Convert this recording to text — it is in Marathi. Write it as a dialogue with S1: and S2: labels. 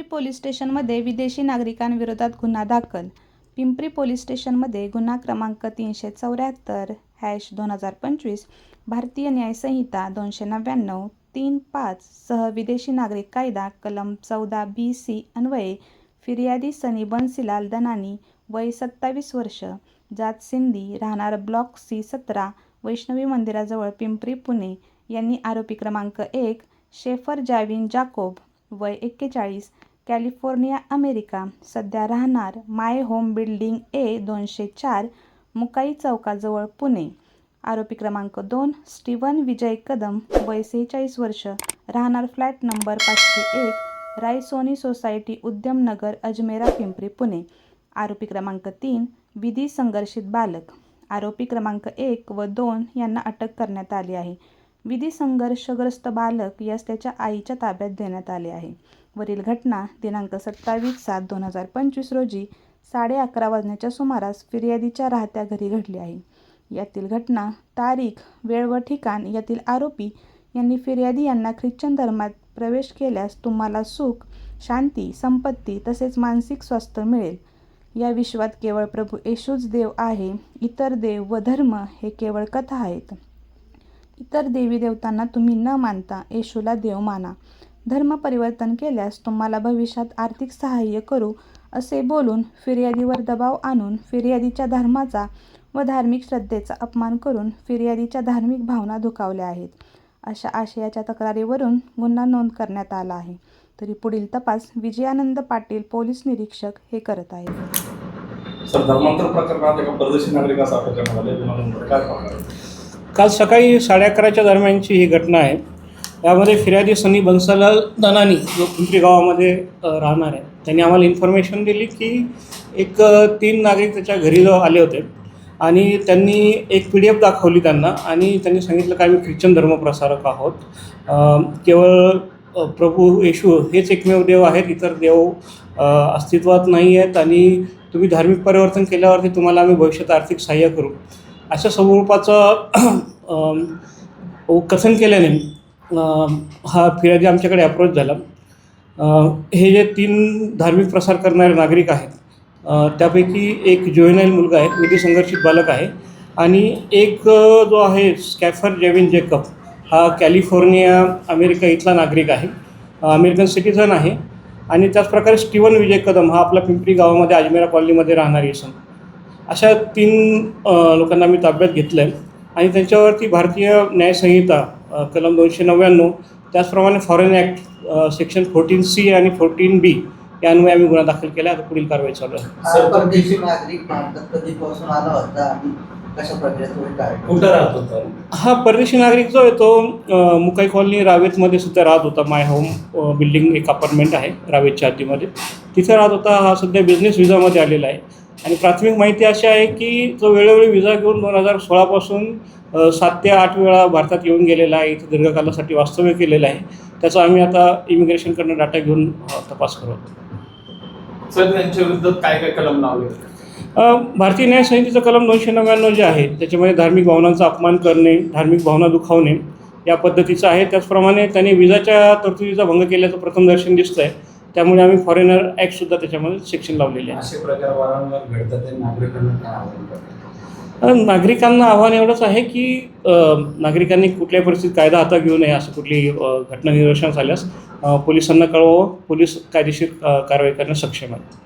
S1: पिंपरी पोलीस स्टेशनमध्ये विदेशी नागरिकांविरोधात गुन्हा दाखल. पिंपरी पोलीस स्टेशनमध्ये गुन्हा क्रमांक तीनशे चौऱ्याहत्तर हॅश दोन हजार पंचवीस भारतीय न्यायसंहिता दोनशे नव्याण्णव तीन पाच सह विदेशी नागरिक कायदा कलम चौदा बी सी अन्वये फिर्यादी सनी बन्सीलाल दनानी वय सत्तावीस वर्ष जात सिंधी राहणार ब्लॉक सी सतरा वैष्णवी मंदिराजवळ पिंपरी पुणे यांनी आरोपी क्रमांक एक शेफर जॅविन जाकोब वय एक्केचाळीस कॅलिफोर्निया अमेरिका. सध्या राहणार माय होम बिल्डिंग ए दोनशे चार मुकाई चौकाजवळ पुणे. आरोपी क्रमांक दोन स्टीवन विजय कदम वय सेहेचाळीस वर्ष. राहणार फ्लॅट नंबर पाचशे एक रायसोनी सोसायटी उद्यमनगर अजमेरा पिंपरी पुणे. आरोपी क्रमांक तीन विधी संघर्षित बालक. आरोपी क्रमांक एक व दोन यांना अटक करण्यात आली आहे. विधी संघर्षग्रस्त बालक यास त्याच्या आईच्या ताब्यात देण्यात आले आहे. वरील घटना दिनांक सत्तावीस सात दोन हजार पंचवीस रोजी साडे अकरा वाजण्याच्या सुमारास फिर्यादीच्या राहत्या घरी घडली आहे. यातील घटना तारीख वेळ व ठिकाण यातील आरोपी यांनी फिर्यादी यांना ख्रिश्चन धर्मात प्रवेश केल्यास तुम्हाला सुख शांती संपत्ती तसेच मानसिक स्वास्थ्य मिळेल. या विश्वात केवळ प्रभू येशूच देव आहे इतर देव व धर्म हे केवळ कथा आहेत. इतर देवी देवतांना तुम्ही न मानता येशूला देव माना. धर्म परिवर्तन केल्यास तुम्हाला भविष्यात आर्थिक सहाय्य करू असे बोलून फिर्यादीवर दबाव आणून फिर्यादीच्या धर्माचा व धार्मिक श्रद्धेचा अपमान करून फिर्यादीच्या धार्मिक भावना दुखावल्या आहेत. अशा आशयाच्या तक्रारीवरून गुन्हा नोंद करण्यात आला आहे. तरी पुढील तपास विजयानंद पाटील पोलीस निरीक्षक हे करत आहेत.
S2: सर धर्मांतर प्रकरणात एका परदेशी नागरिकाचा अटक करण्यात आली काय
S3: काल सकाळी साडे अकराच्या दरम्यानची ही घटना आहे. यामध्ये फिर्यादी सनी बन्सालाल दनानी जो पिंपरी गावामध्ये राहणार आहे. त्यांनी आम्हाला इन्फॉर्मेशन दिली की एक तीन नागरिक त्याच्या घरी आले होते. आणि त्यांनी एक पी डी एफ दाखवली त्यांना आणि त्यांनी सांगितलं की आम्ही ख्रिश्चन धर्मप्रसारक आहोत. केवळ प्रभू येशू हेच एकमेव देव आहेत इतर देव अस्तित्वात नाही आहेत आणि तुम्ही धार्मिक परिवर्तन केल्यावरती तुम्हाला आम्ही भविष्यात आर्थिक सहाय्य करू. अशा स्वरूपाचं कथन केल्याने हा फिर्यादी आमच्याकडे अप्रोच झाला. हे जे तीन धार्मिक प्रसार करणारे नागरिक आहेत त्यापैकी एक जोयनाईल मुलगा आहे विधी संघर्षित बालक आहे आणि एक जो आहे स्कॅफर जेविन जेकब हा कॅलिफोर्निया अमेरिका इथला नागरिक आहे. अमेरिकन सिटीझन आहे. आणि त्याचप्रकारे स्टीवन विजय कदम हा आपला पिंपरी गावामध्ये अजमेरा कॉलनीमध्ये राहणारी सण अशा तीन लोकांना मी ताब्यात घेतलं आहे आणि त्यांच्यावरती भारतीय न्यायसंहिता कलम दोनशे नव्याण्णव त्याचप्रमाणे foreign act section fourteen C आणि फोर्टीन बी या अन्वये आम्ही गुन्हा दाखल केला. आता पुढील कारवाई चालू आहे.
S2: सर,
S4: हा परदेशी नागरिक भारतात कधीपासून आला होता आणि कशा प्रकारे तो काय
S2: कुठं राहत होता?
S3: हा परदेशी नागरिक जो आहे तो मुकाई कॉलनी रावेतमध्ये सुद्धा राहत होता. माय होम बिल्डिंग एक अपार्टमेंट आहे रावेतच्या हद्दीमध्ये तिथे राहत होता. हा सध्या बिझनेस विजामध्ये आलेला आहे. आणि प्राथमिक माहिती अशी आहे की तो वेळोवेळी विजा घेऊन दोन हजार सोळापासून सात ते आठ वेळा भारतात येऊन गेलेला आहे इथे दीर्घकालासाठी वास्तव्य केलेलं आहे. त्याचा आम्ही आता इमिग्रेशनकडनं डाटा घेऊन तपास करू
S2: सर त्यांच्या विरुद्ध काय काय कलम लावले?
S3: भारतीय न्याय संहितेचं कलम दोनशे नव्याण्णव जे आहे त्याच्यामध्ये धार्मिक भावनांचा अपमान करणे धार्मिक भावना दुखावणे या पद्धतीचं आहे. त्याचप्रमाणे त्यांनी विजाच्या तरतुदीचा भंग केल्याचं प्रथम दर्शन दिसतं आहे त्यामुळे आम्ही फॉरेनर ॲक्टसुद्धा त्याच्यामध्ये सेक्शन लावलेले आहे
S5: असे प्रकार वारंवार घडतात ते नागरिकांना काय आव्हान करतात?
S3: नागरिकांना आव्हान एवढंच आहे की नागरिकांनी कुठल्याही परिस्थितीत कायदा हातात घेऊ नये असं कुठली घटना निदर्शनास आल्यास पोलिसांना कळवावं पोलीस कायदेशीर कारवाई करण्यास सक्षम आहेत.